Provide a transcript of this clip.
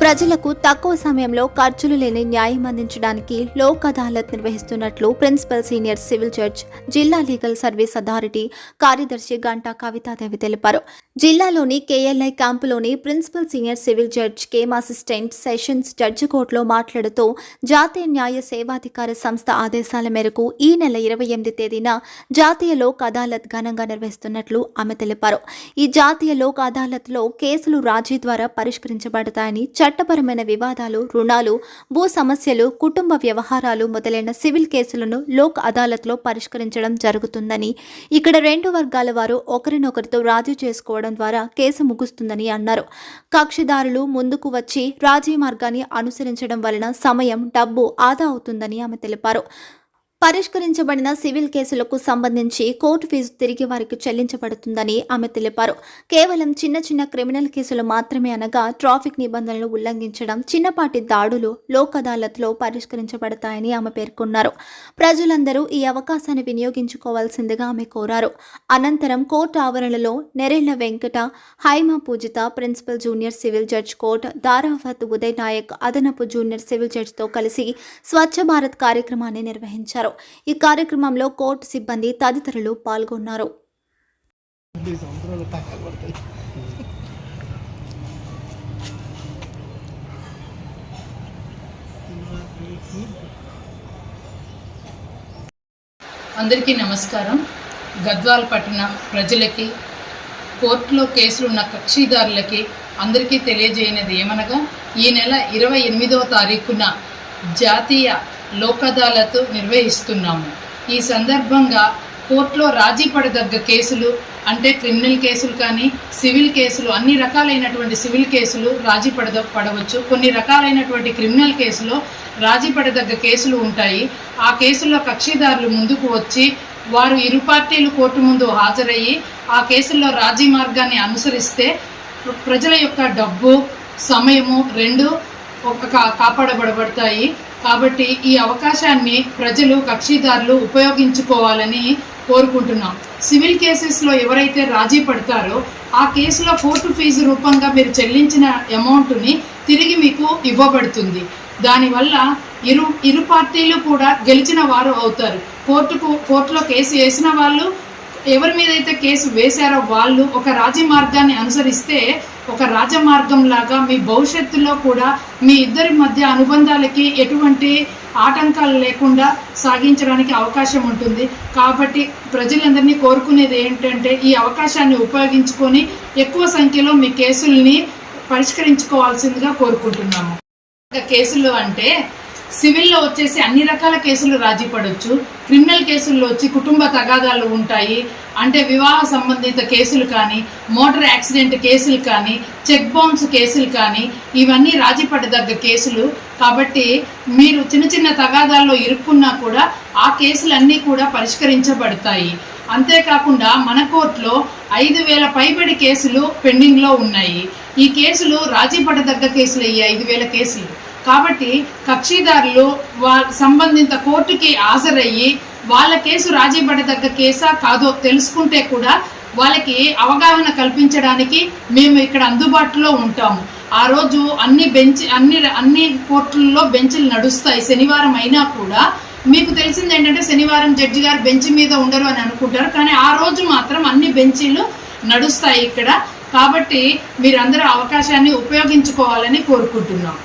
ప్రజలకు తక్కువ సమయంలో ఖర్చులు లేని న్యాయం అందించడానికి లోక్ అదాలత్ నిర్వహిస్తున్నట్లు ప్రిన్సిపల్ సీనియర్ సివిల్ జడ్జ్ జిల్లా లీగల్ సర్వీస్ అథారిటీ కార్యదర్శి గంటా కవితాదేవి తెలిపారు. జిల్లాలోని KLI క్యాంపులోని principal senior civil judge cum assistant sessions judge కోర్టులో మాట్లాడుతూ జాతీయ న్యాయ సేవాధికార సంస్థ ఆదేశాల మేరకు ఈ నెల ఇరవై ఎనిమిది తేదీన జాతీయ లోక్ అదాలత్ ఘనంగా నిర్వహిస్తున్నట్లు ఆమె తెలిపారు. ఈ జాతీయ లోక్ అదాలత్లో కేసులు రాజీ ద్వారా పరిష్కరించబడతాయని చట్టపరమైన వివాదాలు రుణాలు భూ సమస్యలు కుటుంబ వ్యవహారాలు మొదలైన సివిల్ కేసులను లోక్ అదాలత్లో పరిష్కరించడం జరుగుతుందని ఇక్కడ రెండు వర్గాల వారు ఒకరినొకరితో రాజీ చేసుకోవడం ద్వారా కేసు ముగుస్తుందని అన్నారు. కక్షిదారులు ముందుకు వచ్చి రాజీ మార్గాన్ని అనుసరించడం వలన సమయం డబ్బు ఆదా అవుతుందని ఆమె తెలిపారు. పరిష్కరించబడిన సివిల్ కేసులకు సంబంధించి కోర్టు ఫీజు తిరిగి వారికి చెల్లించబడుతుందని ఆమె తెలిపారు. కేవలం చిన్న చిన్న క్రిమినల్ కేసులు మాత్రమే అనగా ట్రాఫిక్ నిబంధనలు ఉల్లంఘించడం చిన్నపాటి దాడులు లోక్ అదాలత్లో పరిష్కరించబడతాయని ఆమె పేర్కొన్నారు. ప్రజలందరూ ఈ అవకాశాన్ని వినియోగించుకోవాల్సిందిగా ఆమె కోరారు. అనంతరం కోర్టు ఆవరణలో Nerella Venkata Haima Poojitha principal junior civil judge court దారాఫత్ Uday Naik అదనపు జూనియర్ సివిల్ జడ్జ్తో కలిసి స్వచ్ఛ భారత్ కార్యక్రమాన్ని నిర్వహించారు. ఈ కార్యక్రమంలో కోర్టు సిబ్బంది తదితరులు పాల్గొన్నారు. అందరికీ నమస్కారం. గద్వాల్ పట్టణ ప్రజలకి కోర్టులో కేసులు ఉన్న కక్షిదారులకి అందరికీ తెలియజేయనిది ఏమనగా ఈ నెల ఇరవై ఎనిమిదవ తారీఖున జాతీయ లోక్ అదాలత్ నిర్వహిస్తున్నాము. ఈ సందర్భంగా కోర్టులో రాజీ పడదగ్గ కేసులు అంటే క్రిమినల్ కేసులు కానీ సివిల్ కేసులు అన్ని రకాలైనటువంటి సివిల్ కేసులు రాజీ పడద పడవచ్చు. కొన్ని రకాలైనటువంటి క్రిమినల్ కేసులో రాజీ పడదగ్గ కేసులు ఉంటాయి. ఆ కేసుల్లో కక్షిదారులు ముందుకు వచ్చి వారు ఇరు పార్టీలు కోర్టు ముందు హాజరయ్యి ఆ కేసుల్లో రాజీ మార్గాన్ని అనుసరిస్తే ప్రజల యొక్క డబ్బు సమయము రెండు కాపాడబడబడతాయి. కాబట్టి ఈ అవకాశాన్ని ప్రజలు కక్షిదారులు ఉపయోగించుకోవాలని కోరుకుంటున్నాం. సివిల్ కేసెస్లో ఎవరైతే రాజీ పడతారో ఆ కేసులో కోర్టు ఫీజు రూపంగా మీరు చెల్లించిన అమౌంట్ని తిరిగి మీకు ఇవ్వబడుతుంది. దానివల్ల ఇరు ఇరు పార్టీలు కూడా గెలిచిన వారు అవుతారు. కోర్టుకు కోర్టులో కేసు వేసిన వాళ్ళు ఎవరి మీద అయితే కేసు వేశారో వాళ్ళు ఒక రాజమార్గాన్ని అనుసరిస్తే ఒక రాజమార్గం లాగా మీ భవిష్యత్తులో కూడా మీ ఇద్దరి మధ్య అనుబంధాలకి ఎటువంటి ఆటంకాలు లేకుండా సాగించడానికి అవకాశం ఉంటుంది. కాబట్టి ప్రజలందరినీ కోరుకునేది ఏంటంటే ఈ అవకాశాన్ని ఉపయోగించుకొని ఎక్కువ సంఖ్యలో మీ కేసుల్ని పరిష్కరించుకోవాల్సిందిగా కోరుకుంటున్నాము. ఇంకా కేసులు అంటే సివిల్లో వచ్చేసి అన్ని రకాల కేసులు రాజీ పడవచ్చు క్రిమినల్ కేసుల్లో వచ్చి కుటుంబ తగాదాలు ఉంటాయి. అంటే వివాహ సంబంధిత కేసులు కానీ మోటార్ యాక్సిడెంట్ కేసులు కానీ చెక్ బౌన్స్ కేసులు కానీ ఇవన్నీ రాజీ పడదగ్గ కేసులు. కాబట్టి మీరు చిన్న చిన్న తగాదాల్లో ఇరుక్కున్నా కూడా ఆ కేసులన్నీ కూడా పరిష్కరించబడతాయి. అంతేకాకుండా మన కోర్టులో ఐదు వేల పైబడి కేసులు పెండింగ్లో ఉన్నాయి. ఈ కేసులు రాజీ పడదగ్గ కేసులు ఈ ఐదు వేల కేసులు. కాబట్టి కక్షిదారులు వా సంబంధిత కోర్టుకి హాజరయ్యి వాళ్ళ కేసు రాజీ పడదగ్గ కేసా కాదో తెలుసుకుంటే కూడా వాళ్ళకి అవగాహన కల్పించడానికి మేము ఇక్కడ అందుబాటులో ఉంటాము. ఆ రోజు అన్ని బెంచ్ అన్ని అన్ని కోర్టుల్లో బెంచ్లు నడుస్తాయి. శనివారం అయినా కూడా మీకు తెలిసింది ఏంటంటే శనివారం జడ్జి గారు బెంచ్ మీద ఉండరు అని అనుకుంటారు. కానీ ఆ రోజు మాత్రం అన్ని బెంచీలు నడుస్తాయి ఇక్కడ. కాబట్టి మీరందరూ అవకాశాన్ని ఉపయోగించుకోవాలని కోరుకుంటున్నాం.